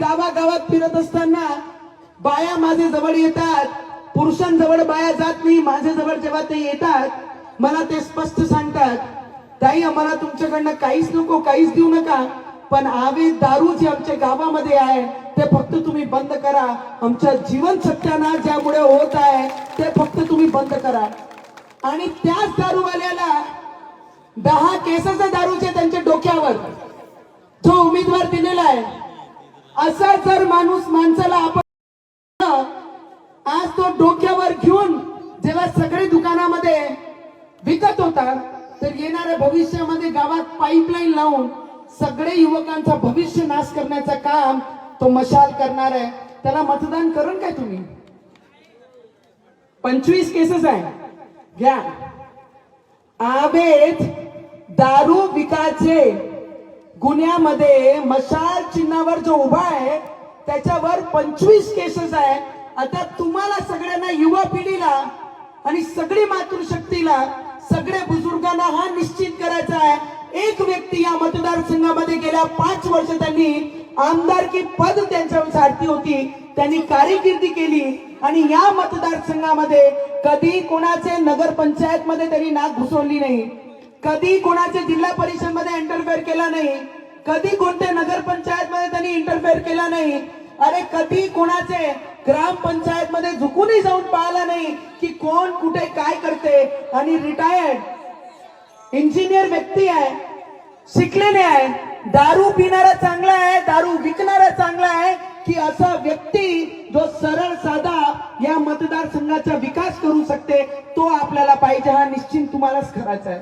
गावागावात फिरत असताना बाया माझे जवळ येतात. पुरुषांजवळ बाया जात नाही माझ्याजवळ जेव्हा ते येतात मला ते स्पष्ट सांगतात ताई आम्हाला तुमच्याकडनं काहीच नको काहीच देऊ नका पण आवे दारू जे आमच्या गावामध्ये आहे ते फक्त तुम्ही बंद करा. आमच्या जीवन सत्यानाश ज्यामुळे होत आहे ते फक्त तुम्ही बंद करा. आणि त्याच दारूवाल्याला दहा केसाचा दारूचे त्यांच्या डोक्यावर जो उमेदवार दिलेला आहे असा जर माणूस माणसाला आपण आज तो डोक्यावर घेऊन जेव्हा सगळे दुकानामध्ये विकत होता तर येणाऱ्या भविष्यामध्ये गावात पाईपलाईन लावून सगळे युवकांचा भविष्य नाश करण्याचं काम तो मशाल करणार आहे. त्याला मतदान करून काय तुम्ही? पंचवीस केसेस आहे. घ्या. आबेत दारू विकाचे गुन्ह्यामध्ये मशाल चिन्हावर जो उभा आहे त्याच्यावर पंचवीस केसेस आहे. आता तुम्हाला सगळ्यांना युवा पिढीला आणि सगळी मातृशक्तीला सगळ्या बुजुर्गांना हा निश्चित करायचा आहे. एक व्यक्ती या मतदारसंघामध्ये गेल्या पाच वर्ष त्यांनी आमदारकी पद त्यांच्या सारथी होती. त्यांनी कारकिर्दी केली आणि या मतदारसंघामध्ये कधी कोणाचे नगर पंचायत मध्ये त्यांनी नाक घुसवली नाही. कधी कोणाचे जिल्हा परिषदमध्ये केला नाही. कधी कोणत्या नगरपंचायत मध्ये त्यांनी इंटरफेअर केला नाही. अरे कधी कोणाचे ग्रामपंचायत मध्ये झुकूनही जाऊन पाहिला नाही की कोण कुठे काय करते आणि रिटायर्ड इंजिनियर व्यक्ती आहे शिकलेले आहे दारू पिणारा चांगला आहे दारू विकणारा चांगला आहे की असा व्यक्ती जो सरळ साधा या मतदारसंघाचा विकास करू शकते तो आपल्याला पाहिजे हा निश्चित तुम्हालाच करायचा आहे.